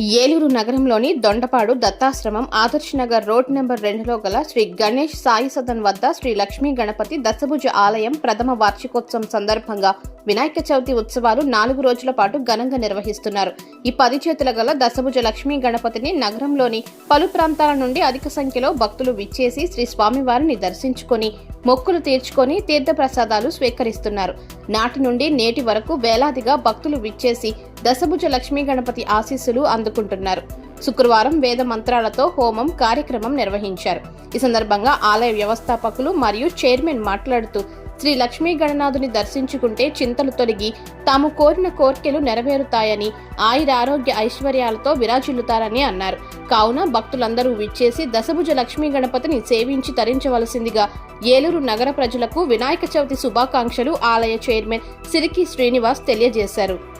ఏలూరు నగరంలోని Dondapadu Dattashramam Adarsh Nagar road number రెండులో గల శ్రీ గణేష్ సాయి సదన్ వద్ద శ్రీ లక్ష్మీ గణపతి దశభుజ ఆలయం ప్రథమ వార్షికోత్సవం సందర్భంగా వినాయక చవితి ఉత్సవాలు నాలుగు రోజుల పాటు ఘనంగా నిర్వహిస్తున్నారు. ఈ పది చేతుల గల దశభుజ లక్ష్మీ గణపతిని నగరంలోని పలు ప్రాంతాల నుండి అధిక సంఖ్యలో భక్తులు విచ్చేసి శ్రీ స్వామివారిని దర్శించుకొని మొక్కులు తీర్చుకొని తీర్థప్రసాదాలు స్వీకరిస్తున్నారు. నాటి నుండి నేటి వరకు వేలాదిగా భక్తులు విచ్చేసి దశభుజ లక్ష్మీ గణపతి ఆశీస్సులు అందుకుంటున్నారు. శుక్రవారం వేద మంత్రాలతో హోమం కార్యక్రమం నిర్వహించారు. ఈ సందర్భంగా ఆలయ వ్యవస్థాపకులు మరియు చైర్మన్ మాట్లాడుతూ శ్రీ లక్ష్మీ గణనాథుని దర్శించుకుంటే చింతలు తొలగి తాము కోరిన కోర్కెలు నెరవేరుతాయని ఆయుర ఆరోగ్య ఐశ్వర్యాలతో విరాజిల్లుతారని అన్నారు. కావున భక్తులందరూ విచ్చేసి దశభుజ లక్ష్మీ గణపతిని సేవించి తరించవలసిందిగా ఏలూరు నగర ప్రజలకు వినాయక చవితి శుభాకాంక్షలు ఆలయ చైర్మన్ సిరికి శ్రీనివాస్ తెలియజేశారు.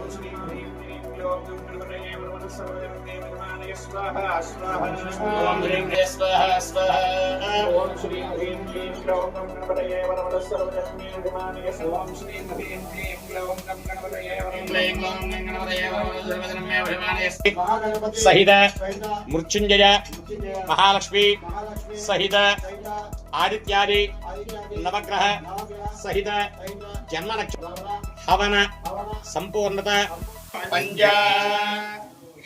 सहित मृत्युंजय महालक्ष्मी सहित आदि नवग्रह सहित जन्म हवन संपूर्णता पंजा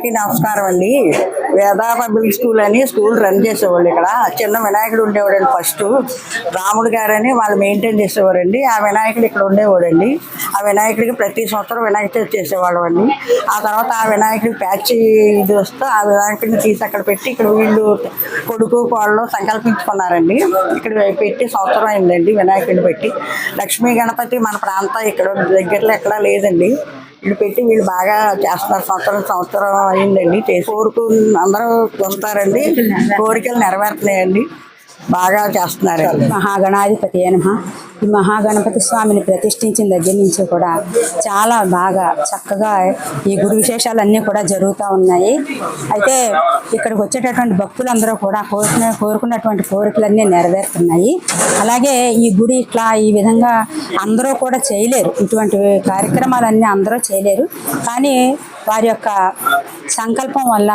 అందరికీ నమస్కారం అండి. వేదా పబ్లిక్ స్కూల్ అని స్కూల్ రన్ చేసేవాళ్ళు ఇక్కడ. చిన్న వినాయకుడు ఉండేవాడండి ఫస్ట్. రాముడు గారని వాళ్ళు మెయింటైన్ చేసేవారండి. ఆ వినాయకుడు ఇక్కడ ఉండేవాడండి. ఆ వినాయకుడికి ప్రతి సంవత్సరం వినాయక చవితి చేసేవాళ్ళం అండి. ఆ తర్వాత ఆ వినాయకుడికి ప్యాచ్ ఇది వస్తే ఆ వినాయకుడిని తీసి అక్కడ పెట్టి ఇక్కడ వీళ్ళు కొడుకు కోళ్ళు సంకల్పించుకున్నారండి. ఇక్కడ పెట్టి సంవత్సరం అయిందండి వినాయకుడిని పెట్టి. లక్ష్మీ గణపతి మన ప్రాంతం ఇక్కడ దగ్గరలో ఎక్కడా లేదండి. వీళ్ళు పెట్టి వీళ్ళు బాగా చేస్తున్నారు. సంవత్సరం సంవత్సరం అయిందండి. కోరుకు అందరూ వస్తారండి కోరికలు నెరవేరుతున్నాయండి. బాగా చేస్తున్నారు మహాగణాధిపతి నమ ఈ మహాగణపతి స్వామిని ప్రతిష్ఠించిన దగ్గర నుంచి కూడా చాలా బాగా చక్కగా ఈ గురు విశేషాలన్నీ కూడా జరుగుతూ ఉన్నాయి. అయితే ఇక్కడికి వచ్చేటటువంటి భక్తులందరూ కూడా కోరుకునే కోరుకున్నటువంటి కోరికలన్నీ నెరవేరుతున్నాయి. అలాగే ఈ గుడి ఇట్లా ఈ విధంగా అందరూ కూడా చేయలేరు. ఇటువంటి కార్యక్రమాలన్నీ అందరూ చేయలేరు. కానీ వారి యొక్క సంకల్పం వల్ల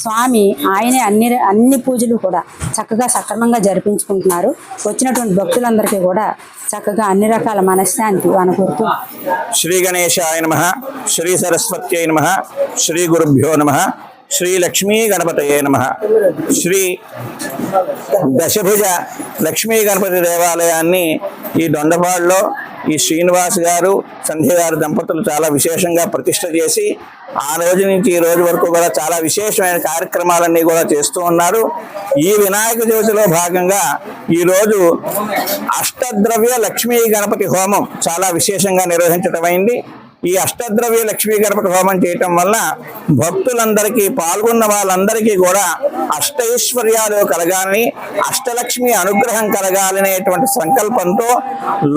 స్వామి ఆయనే అన్ని అన్ని పూజలు కూడా చక్కగా సక్రమంగా జరిపించుకుంటున్నారు. వచ్చినటువంటి భక్తులందరికీ కూడా చక్కగా అన్ని రకాల మనశ్శాంతి అనుకుంటూ. శ్రీ గణేశాయ నమ శ్రీ సరస్వత్యై నమ శ్రీ గురుభ్యో నమ శ్రీ లక్ష్మీ గణపతయే నమ శ్రీ దశభుజ లక్ష్మీ గణపతి దేవాలయాన్ని ఈ దొండపాడులో ఈ శ్రీనివాస్ గారు సంధ్య గారు దంపతులు చాలా విశేషంగా ప్రతిష్ట చేసి ఆ రోజు నుంచి ఈ రోజు వరకు కూడా చాలా విశేషమైన కార్యక్రమాలన్నీ కూడా చేస్తూ ఉన్నారు. ఈ వినాయక చవితిలో భాగంగా ఈరోజు అష్టద్రవ్య లక్ష్మీ గణపతి హోమం చాలా విశేషంగా నిర్వహించటమైంది. ఈ అష్టద్రవ్య లక్ష్మీ గర్భక హోమం చేయటం వల్ల భక్తులందరికీ పాల్గొన్న వాళ్ళందరికీ కూడా అష్టైశ్వర్యాలు కలగాలని అష్టలక్ష్మి అనుగ్రహం కలగాలనేటువంటి సంకల్పంతో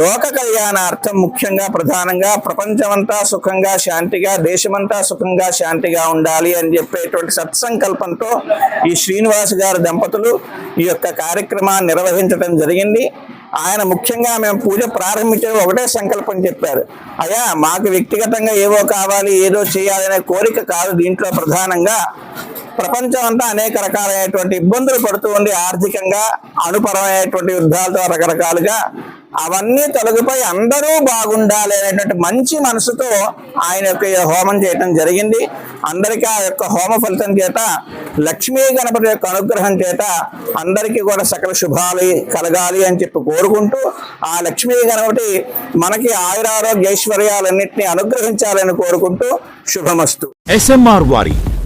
లోక కళ్యాణార్థం ముఖ్యంగా ప్రధానంగా ప్రపంచమంతా సుఖంగా శాంతిగా దేశమంతా సుఖంగా శాంతిగా ఉండాలి అని చెప్పేటువంటి సత్సంకల్పంతో ఈ శ్రీనివాస్ గారి దంపతులు ఈ యొక్క కార్యక్రమాన్ని నిర్వహించడం జరిగింది. ఆయన ముఖ్యంగా మేము పూజ ప్రారంభించే ఒకటే సంకల్పం చెప్పారు. అయ్యా మాకు వ్యక్తిగతంగా ఏవో కావాలి ఏదో చేయాలనే కోరిక కాదు. దీంట్లో ప్రధానంగా ప్రపంచం అంతా అనేక రకాలైనటువంటి ఇబ్బందులు పడుతూ ఉంది ఆర్థికంగా అణుపరమైనటువంటి యుద్ధాలతో రకరకాలుగా అవన్నీ తొలగిపోయి అందరూ బాగుండాలి అనేటువంటి మంచి మనసుతో ఆయన యొక్క హోమం చేయటం జరిగింది. అందరికీ ఆ యొక్క హోమ ఫలితం చేత లక్ష్మీ గణపతి యొక్క అనుగ్రహం చేత అందరికీ కూడా సకల శుభాలు కలగాలి అని చెప్పి కోరుకుంటూ ఆ లక్ష్మీ గణపతి మనకి ఆయురారోగ్య ఐశ్వర్యాలన్నింటినీ అనుగ్రహించాలని కోరుకుంటూ శుభమస్తు. ఎస్ఎంఆర్ వారి